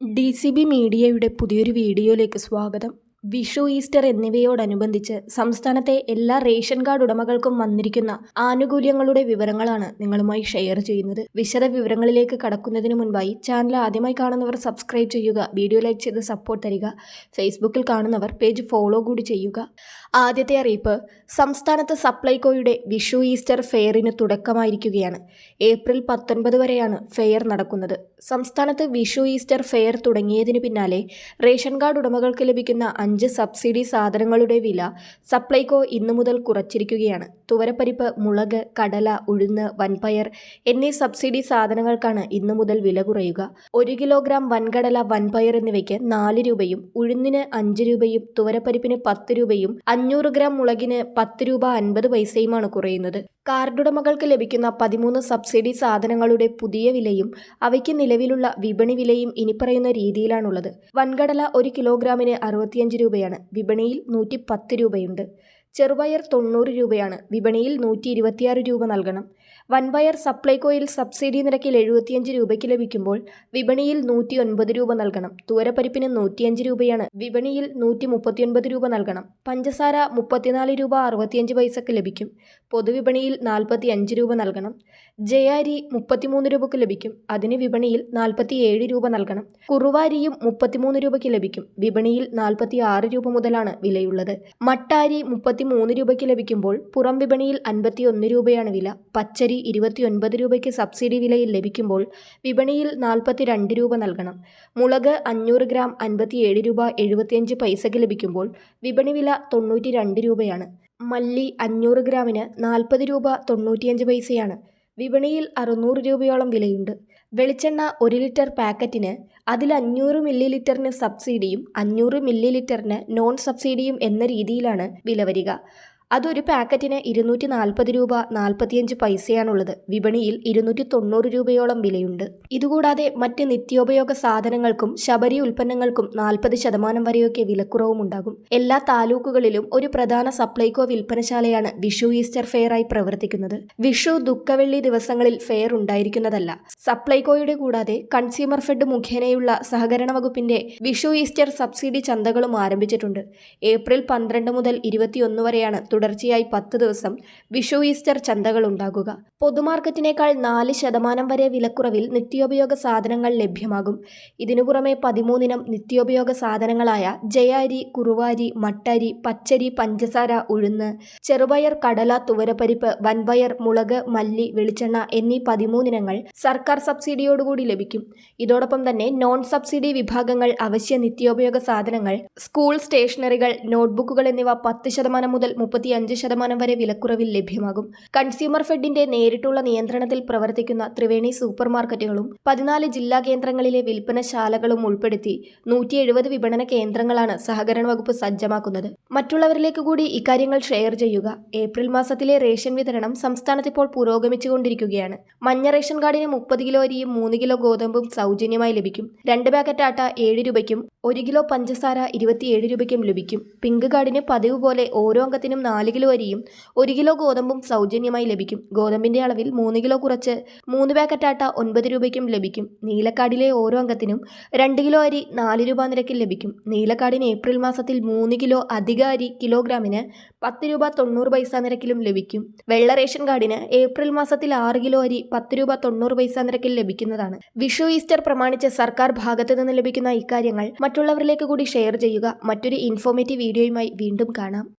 D C B മീഡിയയുടെ പുതിയൊരു വീഡിയോയിലേക്ക് സ്വാഗതം. വിഷു ഈസ്റ്റർ എന്നിവയോടനുബന്ധിച്ച് സംസ്ഥാനത്തെ എല്ലാ റേഷൻ കാർഡ് ഉടമകൾക്കും വന്നിരിക്കുന്ന ആനുകൂല്യങ്ങളുടെ വിവരങ്ങളാണ് നിങ്ങളുമായി ഷെയർ ചെയ്യുന്നത്. വിശദ വിവരങ്ങളിലേക്ക് കടക്കുന്നതിന് മുൻപായി ചാനൽ ആദ്യമായി കാണുന്നവർ സബ്സ്ക്രൈബ് ചെയ്യുക വീഡിയോ ലൈക്ക് ചെയ്ത് സപ്പോർട്ട് തരിക ഫേസ്ബുക്കിൽ കാണുന്നവർ പേജ് ഫോളോ കൂടി ചെയ്യുക. ആദ്യത്തെ അറിയിപ്പ് സംസ്ഥാനത്ത് സപ്ലൈകോയുടെ വിഷു ഈസ്റ്റർ ഫെയറിന് തുടക്കമായിരിക്കുകയാണ്. ഏപ്രിൽ പത്തൊൻപത് വരെയാണ് ഫെയർ നടക്കുന്നത്. സംസ്ഥാനത്ത് വിഷു ഈസ്റ്റർ ഫെയർ തുടങ്ങിയതിന് പിന്നാലെ റേഷൻ കാർഡ് ഉടമകൾക്ക് ലഭിക്കുന്ന അഞ്ച് സബ്സിഡി സാധനങ്ങളുടെ വില സപ്ലൈകോ ഇന്നു മുതൽ കുറച്ചിരിക്കുകയാണ്. തുവരപ്പരിപ്പ് മുളക് കടല ഉഴുന്ന് വൻപയർ എന്നീ സബ്സിഡി സാധനങ്ങൾക്കാണ് ഇന്നു മുതൽ വില കുറയുക. ഒരു കിലോഗ്രാം വൻകടല വൻപയർ എന്നിവയ്ക്ക് നാല് രൂപയും ഉഴുന്നിന് അഞ്ച് രൂപയും തുവരപ്പരിപ്പിന് പത്ത് രൂപയും അഞ്ഞൂറ് ഗ്രാം മുളകിന് പത്ത് രൂപ അൻപത് പൈസയുമാണ് കുറയുന്നത്. കാർഡുടമകൾക്ക് ലഭിക്കുന്ന പതിമൂന്ന് സബ്സിഡി സാധനങ്ങളുടെ പുതിയ വിലയും അവയ്ക്ക് നിലവിലുള്ള വിപണി വിലയും ഇനിപ്പറയുന്ന രീതിയിലാണുള്ളത്. വൻകടല ഒരു കിലോഗ്രാമിന് അറുപത്തിയഞ്ച് രൂപയാണ്. വിപണിയിൽ നൂറ്റി പത്ത് രൂപയുണ്ട്. ചെറുപയർ തൊണ്ണൂറ് രൂപയാണ്. വിപണിയിൽ നൂറ്റി ഇരുപത്തിയാറ് രൂപ നൽകണം. വൻപയർ സപ്ലൈകോയിൽ സബ്സിഡി നിരക്കിൽ എഴുപത്തിയഞ്ച് രൂപയ്ക്ക് ലഭിക്കുമ്പോൾ വിപണിയിൽ നൂറ്റി ഒൻപത് രൂപ നൽകണം. തൂരപ്പരിപ്പിന് നൂറ്റിയഞ്ച് രൂപയാണ്. വിപണിയിൽ നൂറ്റി മുപ്പത്തിയൊൻപത് രൂപ നൽകണം. പഞ്ചസാര മുപ്പത്തിനാല് രൂപ അറുപത്തിയഞ്ച് പൈസക്ക് ലഭിക്കും. പൊതുവിപണിയിൽ നാൽപ്പത്തി അഞ്ച് രൂപ നൽകണം. ജയാരി മുപ്പത്തിമൂന്ന് രൂപയ്ക്ക് ലഭിക്കും. അതിന് വിപണിയിൽ നാൽപ്പത്തിയേഴ് രൂപ നൽകണം. കുറുവാരിയും മുപ്പത്തിമൂന്ന് രൂപയ്ക്ക് ലഭിക്കും. വിപണിയിൽ നാൽപ്പത്തി ആറ് രൂപ മുതലാണ് വിലയുള്ളത്. മട്ടാരി മുപ്പത്തിമൂന്ന് രൂപയ്ക്ക് ലഭിക്കുമ്പോൾ പുറം വിപണിയിൽ അൻപത്തിയൊന്ന് രൂപയാണ് വില. പച്ചരി ഇരുപത്തിയൊൻപത് രൂപയ്ക്ക് സബ്സിഡി വിലയിൽ ലഭിക്കുമ്പോൾ വിപണിയിൽ നാൽപ്പത്തി രണ്ട് രൂപ നൽകണം. മുളക് അഞ്ഞൂറ് ഗ്രാം അൻപത്തിയേഴ് രൂപ എഴുപത്തിയഞ്ച് പൈസയ്ക്ക് ലഭിക്കുമ്പോൾ വിപണി വില തൊണ്ണൂറ്റി രണ്ട് രൂപയാണ്. മല്ലി അഞ്ഞൂറ് ഗ്രാമിന് നാൽപ്പത് രൂപ തൊണ്ണൂറ്റിയഞ്ച് പൈസയാണ്. വിപണിയിൽ അറുന്നൂറ് രൂപയോളം വിലയുണ്ട്. വെളിച്ചെണ്ണ ഒരു ലിറ്റർ പാക്കറ്റിന് അതിൽ അഞ്ഞൂറ് മില്ലി ലിറ്ററിന് സബ്സിഡിയും അഞ്ഞൂറ് മില്ലി ലിറ്ററിന് നോൺ സബ്സിഡിയും എന്ന രീതിയിലാണ് വില വരിക അതൊരു പാക്കറ്റിന് ഇരുന്നൂറ്റി നാൽപ്പത് രൂപ നാൽപ്പത്തിയഞ്ച് പൈസയാണുള്ളത്. വിപണിയിൽ ഇരുന്നൂറ്റി തൊണ്ണൂറ് രൂപയോളം വിലയുണ്ട്. ഇതുകൂടാതെ മറ്റ് നിത്യോപയോഗ സാധനങ്ങൾക്കും ശബരി ഉൽപ്പന്നങ്ങൾക്കും നാൽപ്പത് ശതമാനം വരെയൊക്കെ വിലക്കുറവുമുണ്ടാകും. എല്ലാ താലൂക്കുകളിലും ഒരു പ്രധാന സപ്ലൈകോ വിൽപ്പനശാലയാണ് വിഷു ഈസ്റ്റർ ഫെയറായി പ്രവർത്തിക്കുന്നത്. വിഷു ദുഃഖവെള്ളി ദിവസങ്ങളിൽ ഫെയർ ഉണ്ടായിരിക്കുന്നതല്ല. സപ്ലൈകോയുടെ കൂടാതെ കൺസ്യൂമർ ഫെഡ് മുഖേനയുള്ള സഹകരണ വകുപ്പിന്റെ വിഷു ഈസ്റ്റർ സബ്സിഡി ചന്തകളും ആരംഭിച്ചിട്ടുണ്ട്. ഏപ്രിൽ പന്ത്രണ്ട് മുതൽ ഇരുപത്തിയൊന്ന് വരെയാണ് തുടർച്ചയായി പത്ത് ദിവസം വിഷു ഈസ്റ്റർ ചന്തകൾ ഉണ്ടാകുക. പൊതുമാർക്കറ്റിനേക്കാൾ നാല് ശതമാനം വരെ വിലക്കുറവിൽ നിത്യോപയോഗ സാധനങ്ങൾ ലഭ്യമാകും. ഇതിനു പുറമെ പതിമൂന്നിനം നിത്യോപയോഗ സാധനങ്ങളായ ജയാരി കുറുവാരി മട്ടരി പച്ചരി പഞ്ചസാര ഉഴുന്ന് ചെറുപയർ കടല തുവരപ്പരിപ്പ് വൻപയർ മുളക് മല്ലി വെളിച്ചെണ്ണ എന്നീ പതിമൂന്നിനങ്ങൾ സർക്കാർ സബ്സിഡിയോടുകൂടി ലഭിക്കും. ഇതോടൊപ്പം തന്നെ നോൺ സബ്സിഡി വിഭാഗങ്ങൾ അവശ്യ നിത്യോപയോഗ സാധനങ്ങൾ സ്കൂൾ സ്റ്റേഷനറികൾ നോട്ട്ബുക്കുകൾ എന്നിവ പത്ത് ശതമാനം മുതൽ മുപ്പത്തിയഞ്ച് ശതമാനം വരെ വിലക്കുറവിൽ ലഭ്യമാകും. കൺസ്യൂമർ ഫെഡിന്റെ നേരിട്ടുള്ള നിയന്ത്രണത്തിൽ പ്രവർത്തിക്കുന്ന ത്രിവേണി സൂപ്പർ മാർക്കറ്റുകളും പതിനാല് ജില്ലാ കേന്ദ്രങ്ങളിലെ വിൽപ്പനശാലകളും ഉൾപ്പെടുത്തി നൂറ്റി എഴുപത് വിപണന കേന്ദ്രങ്ങളാണ് സഹകരണ വകുപ്പ് സജ്ജമാക്കുന്നത്. മറ്റുള്ളവരിലേക്ക് കൂടി ഇക്കാര്യങ്ങൾ ഷെയർ ചെയ്യുക. ഏപ്രിൽ മാസത്തിലെ റേഷൻ വിതരണം സംസ്ഥാനത്ത് ഇപ്പോൾ പുരോഗമിച്ചുകൊണ്ടിരിക്കുകയാണ്. മഞ്ഞ റേഷൻ കാർഡിന് മുപ്പത് കിലോ അരിയും മൂന്ന് കിലോ ഗോതമ്പും സൗജന്യമായി ലഭിക്കും. രണ്ട് പാക്കറ്റ് ആട്ട ഏഴ് രൂപയ്ക്കും ഒരു കിലോ പഞ്ചസാര ഇരുപത്തിയേഴ് രൂപയ്ക്കും ലഭിക്കും. പിങ്ക് കാർഡിന് പതിവ് പോലെ ഓരോ അംഗത്തിനും നാല് കിലോ അരിയും ഒരു കിലോ ഗോതമ്പും സൗജന്യമായി ലഭിക്കും. ഗോതമ്പിന്റെ അളവിൽ മൂന്ന് കിലോ കുറച്ച് മൂന്ന് പാക്കറ്റ് ആട്ട ഒൻപത് രൂപയ്ക്കും ലഭിക്കും. നീലക്കാടിലെ ഓരോ അംഗത്തിനും രണ്ട് കിലോ അരി നാല് രൂപ നിരക്കിൽ ലഭിക്കും. നീലക്കാടിന് ഏപ്രിൽ മാസത്തിൽ മൂന്ന് കിലോ അധിക അരി കിലോഗ്രാമിന് പത്ത് രൂപ തൊണ്ണൂറ് പൈസ നിരക്കിലും ലഭിക്കും. വെള്ള റേഷൻ കാർഡിന് ഏപ്രിൽ മാസത്തിൽ ആറ് കിലോ അരി പത്ത് രൂപ തൊണ്ണൂറ് പൈസ നിരക്കിൽ ലഭിക്കുന്നതാണ്. വിഷു ഈസ്റ്റർ പ്രമാണിച്ച് സർക്കാർ ഭാഗത്തു നിന്ന് ലഭിക്കുന്ന ഇക്കാര്യങ്ങൾ മറ്റുള്ളവരിലേക്ക് കൂടി ഷെയർ ചെയ്യുക. മറ്റൊരു ഇൻഫോർമേറ്റീവ് വീഡിയോയുമായി വീണ്ടും കാണാം.